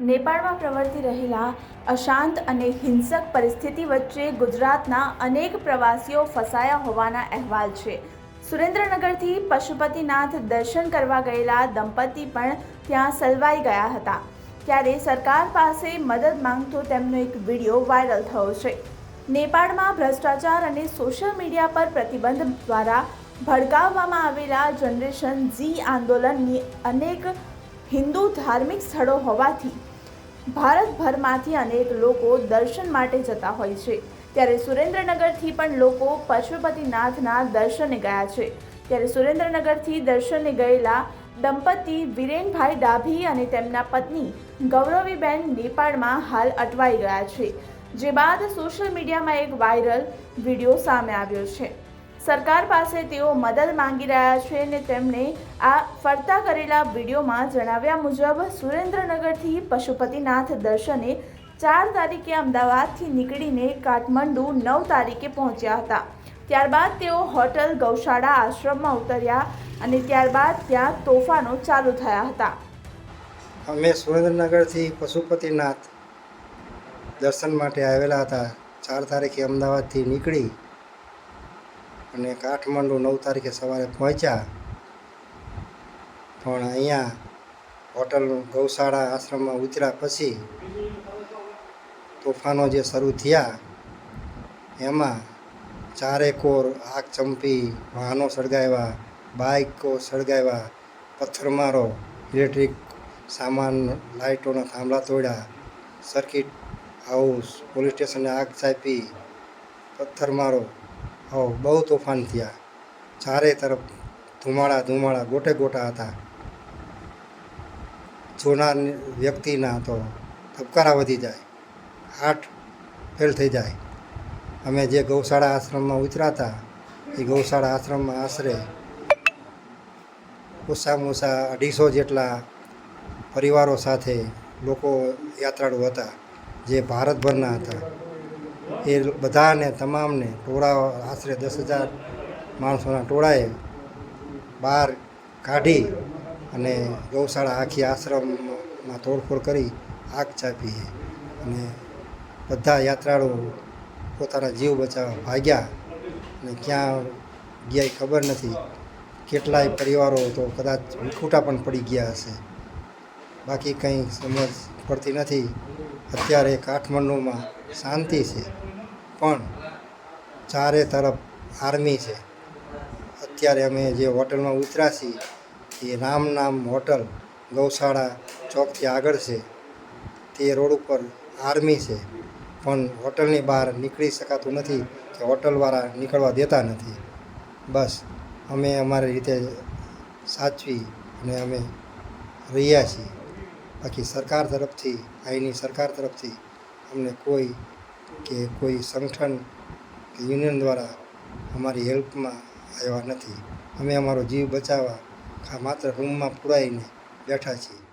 નેપાળમાં પ્રવર્તી રહેલા અશાંત અને હિંસક પરિસ્થિતિ વચ્ચે ગુજરાતના અનેક પ્રવાસીઓ ફસાયા હોવાના અહેવાલ છે. સુરેન્દ્રનગરથી પશુપતિનાથ દર્શન કરવા ગયેલા દંપતી પણ ત્યાં સલવાઈ ગયા હતા. ત્યારે સરકાર પાસે મદદ માંગતો તેમનો એક વીડિયો વાયરલ થયો છે. નેપાળમાં ભ્રષ્ટાચાર અને સોશિયલ મીડિયા પર પ્રતિબંધ દ્વારા ભડકાવવામાં આવેલા જનરેશન ઝી આંદોલનની અનેક હિન્દુ ધાર્મિક સ્થળો હોવાથી ભારતભરમાંથી અનેક લોકો દર્શન માટે જતા હોય છે. ત્યારે સુરેન્દ્રનગરથી પણ લોકો પશુપતિનાથના દર્શને ગયા છે. ત્યારે સુરેન્દ્રનગરથી દર્શને ગયેલા દંપતી વિરેનભાઈ ડાભી અને તેમના પત્ની ગૌરવીબેન નેપાળમાં હાલ અટવાઈ ગયા છે. જે બાદ સોશિયલ મીડિયામાં એક વાયરલ વીડિયો સામે આવ્યો છે. સરકાર પાસે તેઓ મદદ માંગી રહ્યા છે અને તેમણે આ ફરતા કરેલા વિડીયોમાં જણાવ્યા મુજબ સુરેન્દ્રનગરથી પશુપતિનાથ દર્શને ચાર તારીખે અમદાવાદથી નીકળીને કાઠમંડુ નવ તારીખે પહોંચ્યા હતા. ત્યારબાદ તેઓ હોટલ, ગૌશાળા, આશ્રમમાં ઉતર્યા અને ત્યારબાદ ત્યાં તોફાનો ચાલુ થયા હતા. અમે સુરેન્દ્રનગરથી પશુપતિનાથ દર્શન માટે આવેલા હતા. ચાર તારીખે અમદાવાદથી નીકળી અને કાઠમંડુ નવ તારીખે સવારે પહોંચ્યા. પણ અહીંયા હોટલ ગૌશાળા આશ્રમમાં ઉતર્યા પછી તોફાનો જે શરૂ થયા, એમાં ચારે કોર આગ ચંપી, વાહનો સળગાવ્યા બાઇકો સળગાવ્યા, પથ્થરમારો, ઇલેક્ટ્રિક સામાન, લાઇટોના થાંભલા તોડ્યા, સર્કિટ હાઉસ, પોલીસ સ્ટેશને આગ ચાપી, પથ્થરમારો આવો બહુ તોફાન થયા. ચારે તરફ ધુમાડા ધુમાડા, ગોટે ગોટા હતા. જોનાર વ્યક્તિના તો ધબકારા વધી જાય. હાર્ટ ફેલ થઈ જાય. અમે જે ગૌશાળા આશ્રમમાં ઉતરાતા એ ગૌશાળા આશ્રમમાં આશરે ઓછામાં ઓછા અઢીસો જેટલા પરિવારો સાથે લોકો યાત્રાળુ હતા, જે ભારતભરના હતા. એ બધાને, તમામને ટોળા આશરે દસ હજાર માણસોના ટોળાએ બહાર કાઢી અને ગૌશાળા આખી આશ્રમમાં તોડફોડ કરી આગ ચાપી અને બધા યાત્રાળુ પોતાના જીવ બચાવવા ભાગ્યા અને ક્યાં ગયા ખબર નથી. કેટલાય પરિવારો તો કદાચ વિખૂટા પણ પડી ગયા હશે. બાકી કંઈ સમજ પડતી નથી. અત્યારે કાઠમંડુમાં શાંતિ છે, પણ ચારે તરફ આર્મી છે. અત્યારે અમે જે હોટલમાં ઉતર્યા છીએ, એ રામ નામ હોટલ ગૌશાળા ચોકથી આગળ છે. તે રોડ ઉપર આર્મી છે, પણ હોટલની બહાર નીકળી શકાતું નથી કે હોટલવાળા નીકળવા દેતા નથી. બસ, અમે અમારી રીતે સાચવી અને અમે રહ્યા છીએ. બાકી સરકાર તરફથી, અહીંની સરકાર તરફથી અમને કોઈ કે કોઈ સંગઠન કે યુનિયન દ્વારા અમારી હેલ્પમાં આવ્યા નથી. અમે અમારો જીવ બચાવવા માત્ર રૂમમાં પુરાઈને બેઠા છીએ.